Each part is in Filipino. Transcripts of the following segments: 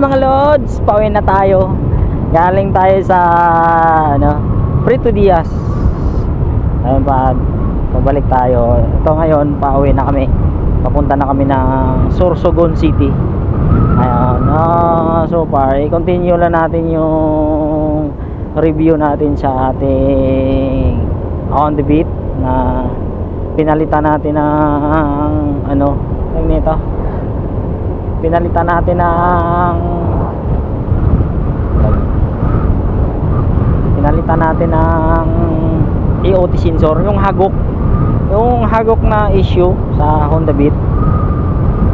mga lods, pauwi na tayo. Galing tayo sa ano, Prito Diaz. Ayun pa, pabalik tayo. Ito ngayon, pauwi na kami. Papunta na kami ng Sorsogon City. Ayun, ah, so far, i-continue lang natin yung review natin sa ating on the beat na pinalitan natin ng ano, ano nito? Pinalitan natin ng pinalitan natin ng EOT sensor, yung hagok. Yung hagok na issue sa Honda Beat.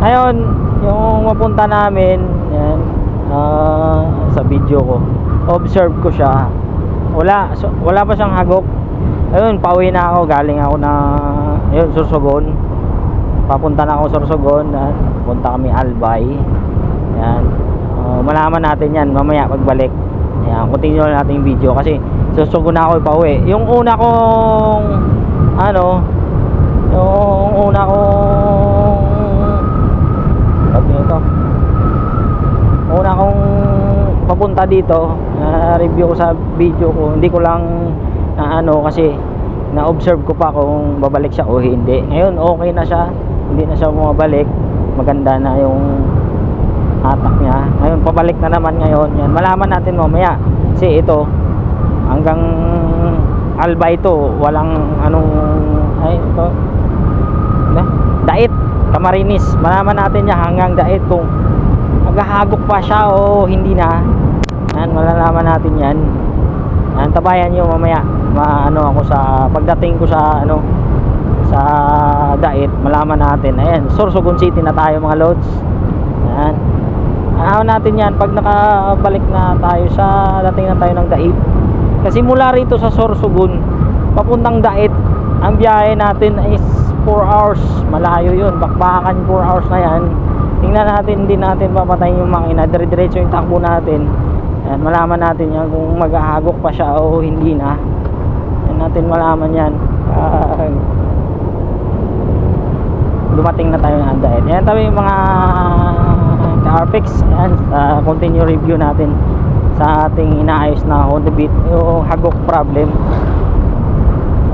Ngayon yung mapunta namin yan, ah, sa video ko observe ko siya. Wala so, wala pa siyang hagok. Ayun pauwi na ako galing ako na ayun Sorsogon papunta na ako Sorsogon yan, punta kami Albay. Yan. Ah, malaman natin yan mamaya pagbalik. Yan continue natin yung video kasi Sorsogon na ako pauwi yung una kong ano yung una kong tawag nito? Una kong papunta dito na review ko sa video ko. Hindi ko lang na ano kasi na observe ko pa kung babalik siya o hindi. Ngayon okay na siya hindi na siya bumabalik. Maganda na yung hatak niya. Ngayon pabalik na naman ngayon yan. Malaman natin mamaya. Kasi ito hanggang Alba ito walang anong ay ito. Na, dait. Camarines malaman natin niya hanggang dait kung maghahagok pa siya o hindi na. Yan malalaman natin yan. Yan tabayan nyo mamaya. Maano ako sa pagdating ko sa ano sa dait malaman natin. Ayan Sorsogon City na tayo mga loads. Yan ano natin yan pag nakabalik na tayo sa dating na tayo ng dait. Kasi mula rito sa Sorsogon papuntang dait ang biyahe natin is 4 hours. Malayo yun. Bakbakan 4 hours na yan. Tingnan natin hindi natin papatayin yung makina dire-diretso yung takbo natin. Yan, malaman natin yan kung maghahagok pa siya o hindi na. Yan natin malaman yan. Pag dumating na tayo ng dahil yan tayo yung mga car-fix yan, sa continue review natin sa ating inaayos na Honda Beat yung hagok problem.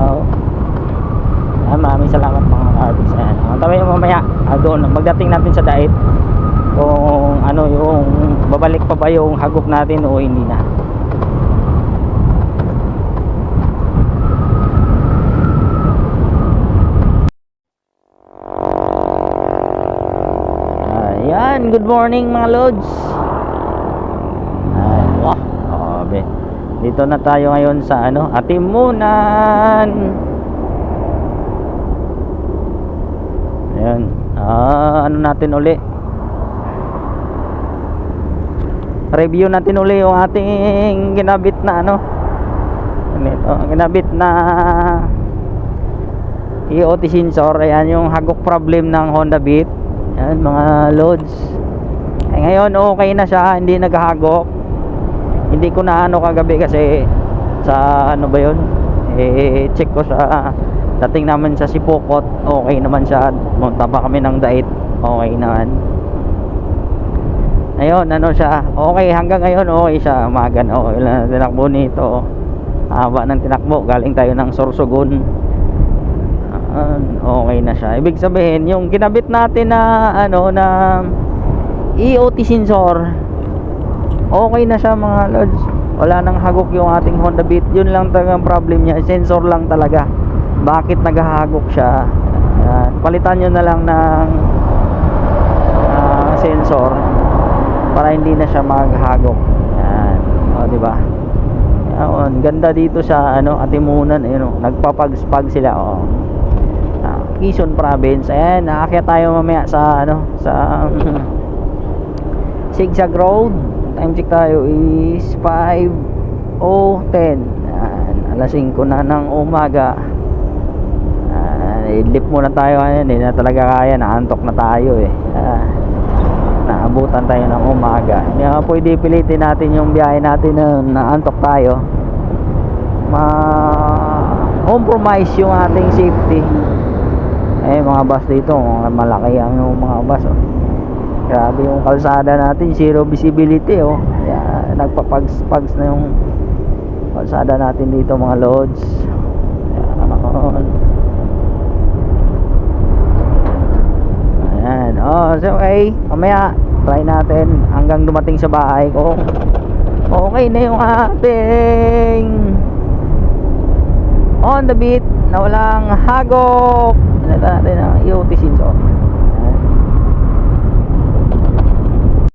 Oh. yan, maraming salamat mga car-fix yan, ang tabi yung mamaya ah, doon, magdating natin sa dait kung ano yung babalik pa ba yung hagok natin o hindi na Ayan, good morning mga lods. Wah, grabe. Dito na tayo ngayon sa ano, Atimunan. Ayan. Ah, ano natin uli? Review natin uli yung ating ginabit na ano. Ito? Ginabit na EOT sensor. Ayan yung hagok problem ng Honda Beat. Yan mga loads. Eh, ngayon okay na siya, hindi naghahagok. Hindi ko na ano kagabi kasi sa ano ba 'yon? Eh check ko sa dating naman sa Sipokot, okay naman siya. Munta pa kami ng Dait, okay naman. Ayun, ano siya? Okay, hanggang ngayon okay siya. Umaga na okay lang tinakbo nito. Haba ng tinakbo, galing tayo ng Sorsogon Ah, okay na siya. Ibig sabihin, yung kinabit natin na ano na EOT sensor, okay na siya mga lods. Wala nang hagok yung ating Honda Beat. Yun lang talagang problem niya. Sensor lang talaga. Bakit naghahagok siya? Ayan. Palitan nyo na lang ng ah, sensor para hindi na siya maghagok. Yan. O, di ba? Yan, ganda dito sa ano, Atimunan, ayun, oh. nagpapagspag sila, oh. Ah, Quezon Province. Ayan, naakyat tayo mamaya sa ano, sa Zigzag Road. Time check tayo is 5:10. Ayan, alas 5 na ng umaga. Ayan, idlip muna tayo ngayon, hindi na talaga kaya, naantok na tayo eh. Ah, naabutan tayo ng umaga. Hindi nga pwede pilitin natin yung biyahe natin na naantok tayo. Ma compromise yung ating safety eh mga bus dito malaki ang yung mga bus oh. Grabe yung kalsada natin, zero visibility oh. Kaya nagpapags-pags na yung kalsada natin dito mga loads. Ayan. Ayan. Oh, so okay. Mamaya try natin hanggang dumating sa bahay ko. Okay na yung ating on the beat na walang hagok. Natin ang EOT sensor.